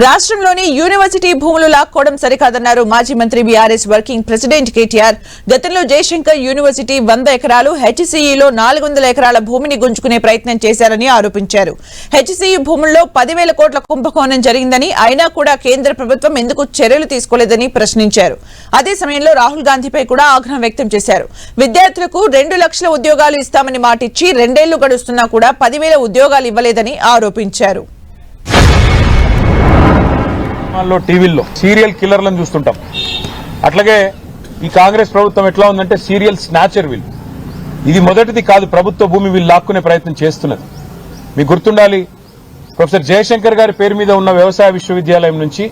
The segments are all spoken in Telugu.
రాష్ట్రంలోని యూనివర్సిటీ భూములు లాక్కోవడం సరికాదన్నారు మాజీ మంత్రి బీఆర్ఎస్ వర్కింగ్ ప్రెసిడెంట్ కేటీఆర్. గతంలో జయశంకర్ యూనివర్సిటీ వంద ఎకరాలు హెచ్సిఈలో నాలుగు వందల ఎకరాల భూమిని గుంజుకునే ప్రయత్నం చేశారని ఆరోపించారు. హెచ్సిఈ భూముల్లో పదివేల కోట్ల కుంభకోణం జరిగిందని అయినా కూడా కేంద్ర ప్రభుత్వం ఎందుకు చర్యలు తీసుకోలేదని ప్రశ్నించారు. అదే సమయంలో రాహుల్ గాంధీపై కూడా ఆగ్రహం వ్యక్తం చేశారు. విద్యార్థులకు రెండు లక్షల ఉద్యోగాలు ఇస్తామని మాటిచ్చి రెండేళ్ళు గడుస్తున్నా కూడా పదివేల ఉద్యోగాలు ఇవ్వలేదని ఆరోపించారు. ఛానల్లో టీవీల్లో సీరియల్ కిల్లర్లను చూస్తుంటాం. అట్లాగే ఈ కాంగ్రెస్ ప్రభుత్వం ఎట్లా ఉందంటే సీరియల్ స్నాచర్ వీళ్ళు ఇది మొదటిది కాదు ప్రభుత్వ భూమి వీళ్ళు లాక్కునే ప్రయత్నం చేస్తున్నది. మీకు గుర్తుండాలి ప్రొఫెసర్ జయశంకర్ గారి పేరు మీద ఉన్న వ్యవసాయ విశ్వవిద్యాలయం నుంచి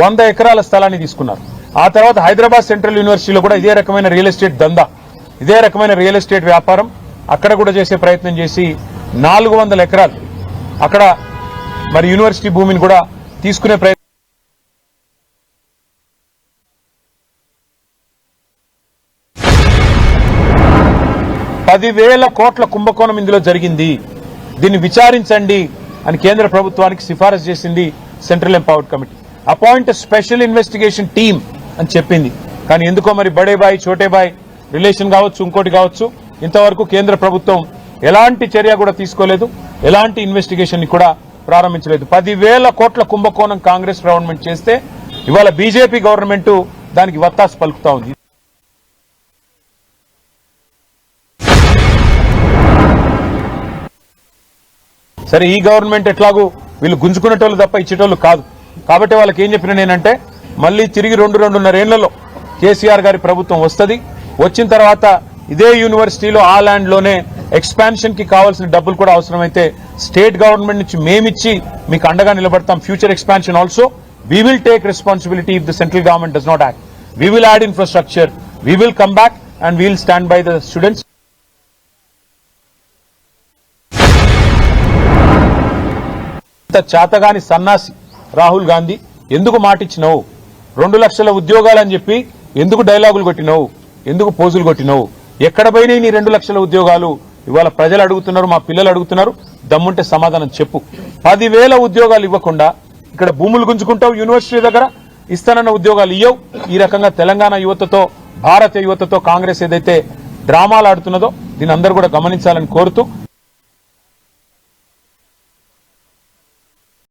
వంద ఎకరాల స్థలాన్ని తీసుకున్నారు. ఆ తర్వాత హైదరాబాద్ సెంట్రల్ యూనివర్సిటీలో కూడా ఇదే రకమైన రియల్ ఎస్టేట్ దందా ఇదే రకమైన రియల్ ఎస్టేట్ వ్యాపారం అక్కడ కూడా చేసే ప్రయత్నం చేసి నాలుగు వందల ఎకరాలు అక్కడ మరి యూనివర్సిటీ భూమిని కూడా తీసుకునే ప్రయత్నం పదివేల కోట్ల కుంభకోణం ఇందులో జరిగింది. దీన్ని విచారించండి అని కేంద్ర ప్రభుత్వానికి సిఫారసు చేసింది central empowered committee. Appoint special investigation team అని చెప్పింది. కానీ ఎందుకో మరి బడేబాయ్ చోటేబాయ్ రిలేషన్ కావచ్చు ఇంకోటి కావచ్చు ఇంతవరకు కేంద్ర ప్రభుత్వం ఎలాంటి చర్య కూడా తీసుకోలేదు ఎలాంటి ఇన్వెస్టిగేషన్ని కూడా ప్రారంభించలేదు. పదివేల కోట్ల కుంభకోణం కాంగ్రెస్ గవర్నమెంట్ చేస్తే ఇవాళ బీజేపీ గవర్నమెంట్ దానికి వత్తాసు పలుకుతా ఉంది. సరే ఈ గవర్నమెంట్ ఎట్లాగూ వీళ్ళు గుంజుకునేటోళ్ళు తప్ప ఇచ్చేటోళ్ళు కాదు. కాబట్టి వాళ్ళకి ఏం చెప్పిన నేనంటే మళ్ళీ తిరిగి రెండు రెండున్నర ఏళ్ళలో కేసీఆర్ గారి ప్రభుత్వం వస్తది. వచ్చిన తర్వాత ఇదే యూనివర్సిటీలో ఆ ల్యాండ్లోనే ఎక్స్పాన్షన్కి కావాల్సిన డబ్బులు కూడా అవసరమైతే స్టేట్ గవర్నమెంట్ నుంచి మేమిచ్చి మీకు అండగా నిలబడతాం. Future expansion also we will take responsibility if the central government does not act we will add infrastructure we will come back and we'll stand by the students ఇంత చేతగాని సన్నాసి రాహుల్ గాంధీ ఎందుకు మాటిచ్చినావు? రెండు లక్షల ఉద్యోగాలు అని చెప్పి ఎందుకు డైలాగులు కొట్టినవు? ఎందుకు పోజులు కొట్టినవు? ఎక్కడ పోయినాయి నీ రెండు లక్షల ఉద్యోగాలు? ఇవాళ ప్రజలు అడుగుతున్నారు మా పిల్లలు అడుగుతున్నారు దమ్ముంటే సమాధానం చెప్పు. పదివేల ఉద్యోగాలు ఇవ్వకుండా ఇక్కడ భూములు గుంజుకుంటావు యూనివర్సిటీ దగ్గర ఇస్తానన్న ఉద్యోగాలు ఇయ్యవు. ఈ రకంగా తెలంగాణ యువతతో భారత యువతతో కాంగ్రెస్ ఏదైతే డ్రామాలు ఆడుతున్నదో దీని అందరూ కూడా గమనించాలని కోరుతూ